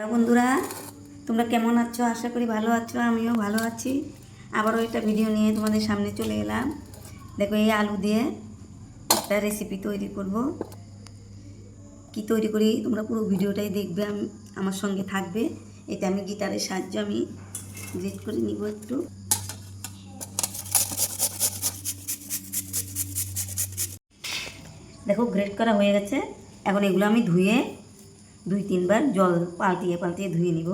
Hello বন্ধুরা, তোমরা কেমন আছো? আশা করি ভালো আছো, আমিও ভালো আছি। আবারও একটা ভিডিও নিয়ে তোমাদের সামনে চলে এলাম। দেখো, এই আলু দিয়ে একটা রেসিপি তৈরি করব। কি তৈরি করি, তোমরা পুরো ভিডিওটাই দেখবে, আম- আমার সঙ্গে থাকবে। এটা আমি গিটারের সাহায্যে আমি গ্রেট করে নিব একটু। দেখো গ্রেট করা হয়ে গেছে। এখন এগুলো আমি ধুয়ে দুই তিনবার জল পাল্টিয়ে পাল্টিয়ে ধুয়ে নিব।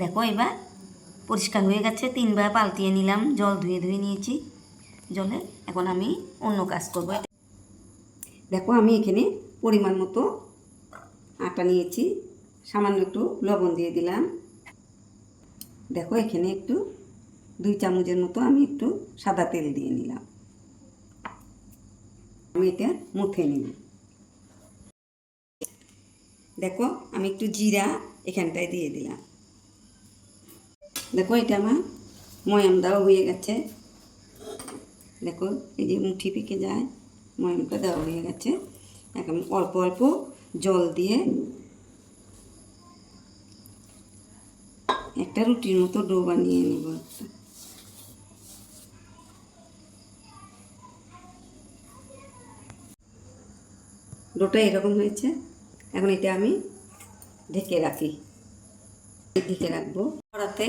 দেখো এবার পরিষ্কার হয়ে গেছে, তিনবার পাল্টিয়ে নিলাম, জল ধুয়ে ধুয়ে নিয়েছি। জলে এখন আমি অন্য কাজ করব। দেখো আমি এখানে পরিমাণ মতো আটা নিয়েছি, সামান্য একটু লবণ দিয়ে দিলাম। দেখো, এখানে একটু দুই চামচের মতো আমি একটু সাদা তেল দিয়ে নিলাম। আমি এটা মুথে নিব। দেখো, আমি একটু জিরা এখানটায় দিয়ে দিলাম। দেখো, এটা আমার ময়াম দেওয়া হয়ে গেছে। দেখো, এই যে মুঠি পেকে যায়, ময়ামটা দেওয়া হয়ে গেছে। এখন অল্প অল্প জল দিয়ে একটা রুটির মতো ডো বানিয়ে নিব একটা। ডোটা এরকম হয়েছে। এখন এটা আমি ঢেকে রাখি। ঢেকে রাখব। কড়াতে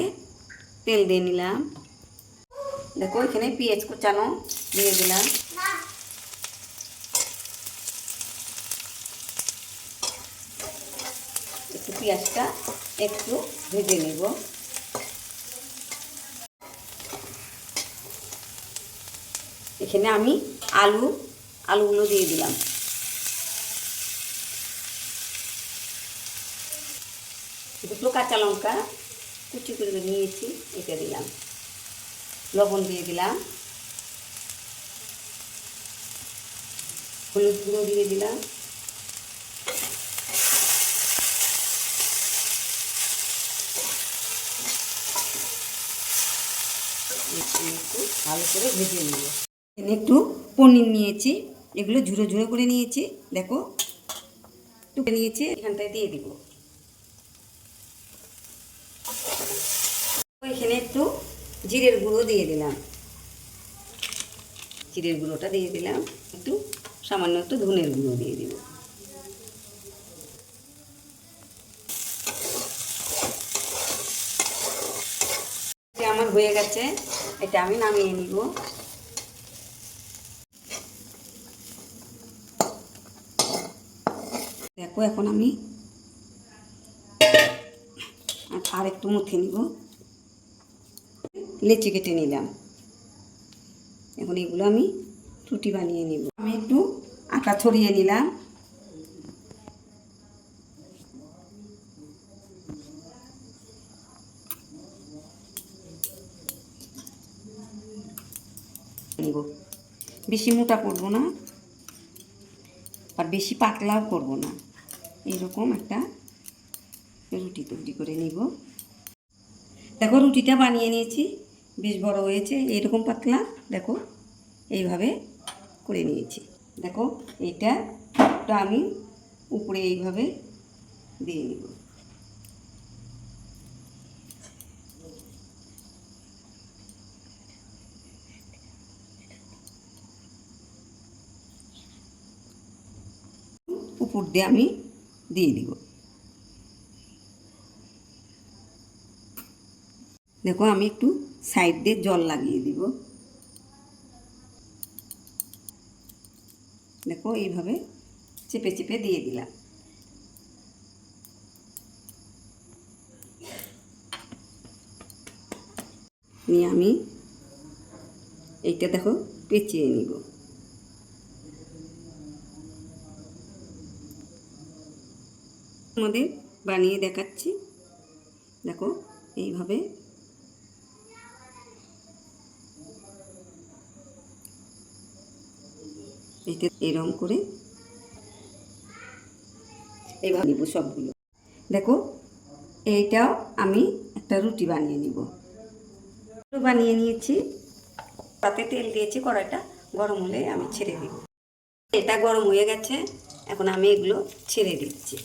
তেল দিয়ে নিলাম। দেখো, এখানে পেঁয়াজ কুচানো দিয়ে দিলাম। একটু পেঁয়াজটা একটু ভেজে নেব। এখানে আমি আলু, আলুগুলো দিয়ে দিলাম। দুটো কাঁচা লঙ্কা কুচি করে নিয়েছি, এটা দিলাম। লবণ দিয়ে দিলাম। হলুদ গুঁড়ো দিয়ে দিলাম। একটু ভালো করে ভেজে নেব। এখানে একটু পনির নিয়েছি, এগুলো ঝুড়ো ঝুড়ো করে নিয়েছি, দেখো। টুকে নিয়েছি, এখানটায় দিয়ে দিব। এখানে একটু জিরের গুঁড়ো দিয়ে দিলাম। জিরের গুঁড়োটা দিয়ে দিলাম, একটু সামান্য একটু ধনের গুঁড়ো দিয়ে দিব। আমার হয়ে গেছে। এটা আমি নামিয়ে নিব। দেখো, এখন আমি আর একটু মুথে নিব। লেচি কেটে নিলাম। এখন এগুলো আমি রুটি বানিয়ে নিব। আমি একটু আটা ছড়িয়ে নিলাম। নিব। বেশি মোটা করব না। আর বেশি পাতলাও করব না। এইরকম একটা রুটি তৈরি করে নিব। দেখো, রুটিটা বানিয়ে নিয়েছি। বেশ বড় হয়েছে। এইরকম পাতলা, দেখো, এইভাবে করে নিয়েছি। দেখো এইটা আমি উপরে এইভাবে দিয়ে নিব। উপর দিয়ে আমি দিয়ে দিব। দেখো আমি একটু সাইড দিয়ে জল লাগিয়ে দিব। দেখো এইভাবে চেপে চেপে দিয়ে দিলাম। নিয়ে আমি এইটা দেখো পেঁচিয়ে নিব। আমাদের বানিয়ে দেখাচ্ছি। দেখো, এইভাবে। এটা এরম করে এইভাবে নিব সবগুলো। দেখো, এইটাও আমি একটা রুটি বানিয়ে নিব। বানিয়ে নিয়েছি। তাতে তেল দিয়েছি কড়াইটা, গরম হলে আমি ছেড়ে দিব। এটা গরম হয়ে গেছে, এখন আমি এগুলো ছেড়ে দিচ্ছি।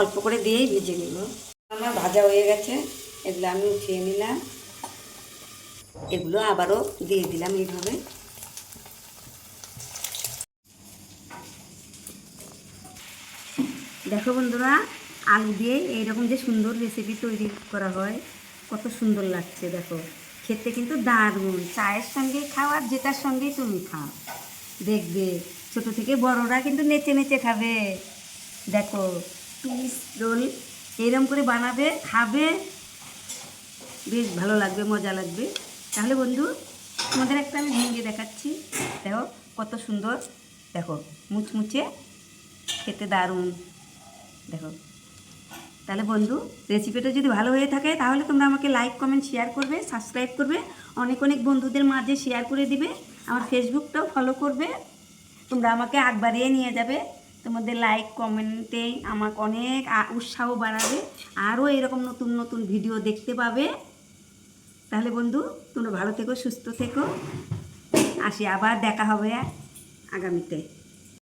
অল্প করে দিয়েই ভেজে নিব। আমার ভাজা হয়ে গেছে, এগুলো আমি উঠিয়ে নিলাম। এগুলো আবারও দিয়ে দিলাম এইভাবে। দেখো বন্ধুরা, আলু দিয়ে এইরকম যে সুন্দর রেসিপি তৈরি করা হয়, কত সুন্দর লাগছে, দেখো। খেতে কিন্তু দারুণ। চায়ের সঙ্গে খাও আর যেটার সঙ্গেই তুমি খাও। দেখবে, ছোট থেকে বড়রা কিন্তু নেচে নেচে খাবে। দেখো। পিস রোল এরম করে বানাবে, খাবে। বেশ ভালো লাগবে, মজা লাগবে। তাহলে বন্ধু, তোমাদের একটা আমি ভেঙে দেখাচ্ছি। দেখো, কত সুন্দর। দেখো, মুচমুচে, খেতে দারুণ। দেখো। তাহলে বন্ধু রেসিপিটা যদি ভালো হয়ে থাকে, তাহলে তোমরা আমাকে লাইক কমেন্ট শেয়ার করবে সাবস্ক্রাইব করবে। অনেক অনেক বন্ধুদের মাঝে শেয়ার করে দিবে। আমার ফেসবুকটাও ফলো করবে। তোমরা আমাকে আগ বাড়িয়ে নিয়ে যাবে। তোমাদের লাইক কমেন্টে আমাকে অনেক উৎসাহ বাড়াবে। আরও এরকম নতুন নতুন ভিডিও দেখতে পাবে। তাহলে বন্ধু, তোমরা ভালো থেকো, সুস্থ থেকো। আসি, আবার দেখা হবে আগামীতে।